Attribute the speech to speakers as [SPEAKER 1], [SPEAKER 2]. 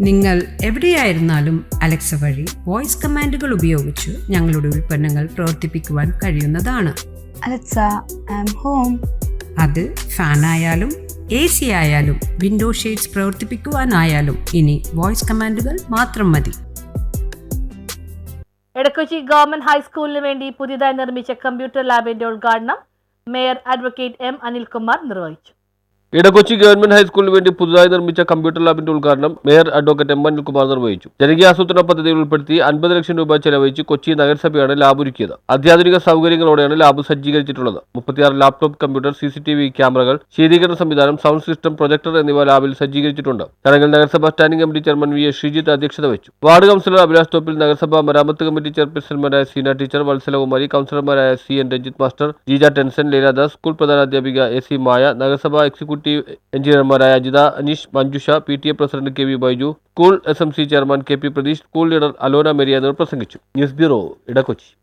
[SPEAKER 1] നിങ്ങൾ എവിടെയായിരുന്നാലും അലക്സ വഴി വോയിസ് കമാൻഡുകൾ ഉപയോഗിച്ച് ഞങ്ങളുടെ ഉൽപ്പന്നങ്ങൾ പ്രവർത്തിപ്പിക്കുവാൻ കഴിയുന്നതാണ്.
[SPEAKER 2] Alexa, I'm home.
[SPEAKER 1] അത് ഫാനായാലും എ സി ആയാലും വിൻഡോ ഷെയ്ഡ്സ് പ്രവർത്തിപ്പിക്കുവാനായാലും ഇനി വോയിസ് കമാൻഡുകൾ മാത്രം മതി.
[SPEAKER 3] എടക്കൊച്ചി ഗവൺമെന്റ് ഹൈസ്കൂളിന് വേണ്ടി പുതിയതായി നിർമ്മിച്ച കമ്പ്യൂട്ടർ ലാബിന്റെ ഉദ്ഘാടനം മേയർ അഡ്വക്കേറ്റ് എം അനിൽകുമാർ നിർവഹിച്ചു.
[SPEAKER 4] ഇടക്കൊച്ചി ഗവൺമെന്റ് ഹൈസ്കൂളിന് വേണ്ടി പുതുതായി നിർമ്മിച്ച കമ്പ്യൂട്ടർ ലാബിന്റെ ഉദ്ഘാടനം മേയർ അഡ്വക്കേറ്റ് എം അനിൽകുമാർ നിർവഹിച്ചു. ജനകീയ ആസൂത്രണ പദ്ധതിയിൽ ഉൾപ്പെടുത്തി അൻപത് ലക്ഷം രൂപ ചെലവഴിച്ച് കൊച്ചി നഗരസഭയാണ് ലാബ് ഒരുക്കിയത്. അത്യാധുനിക സൗകര്യങ്ങളോടെയാണ് ലാബ് സജ്ജീകരിച്ചിട്ടുള്ളത്. മുപ്പത്തിയാറ് ലാപ്ടോപ്പ് കമ്പ്യൂട്ടർ സി ക്യാമറകൾ ശീതീകരണ സംവിധാനം സൗണ്ട് സിസ്റ്റം പ്രൊജക്ടർ എന്നിവ ലാബിൽ സജ്ജീകരിച്ചിട്ടുണ്ട്. ചടങ്ങിൽ നഗരസഭാ standing committee chairman V S Sreejith അധ്യക്ഷത വഹിച്ചു. വാർഡ് കൌൺസിലർ അഭിലാഷ് തോപ്പിൽ നഗരസഭാ മരാമത്ത് കമ്മിറ്റി ചെയർപേഴ്സൺമാരായ Seena teacher Vatsalakumari കൌൺസിലർമാരായ C N Ranjith master Jeeja Tenson Leeladas school പ്രധാനാധ്യാപിക A C Maya നഗരസഭ executive എഞ്ചിനീയർമാരായ Ajitha Aneesh Manjusha P T A president K V Baiju school S M C chairman K P Pratheesh school leader Alona Meriya എന്നിവർ പ്രസംഗിച്ചു. News bureau Edakochi.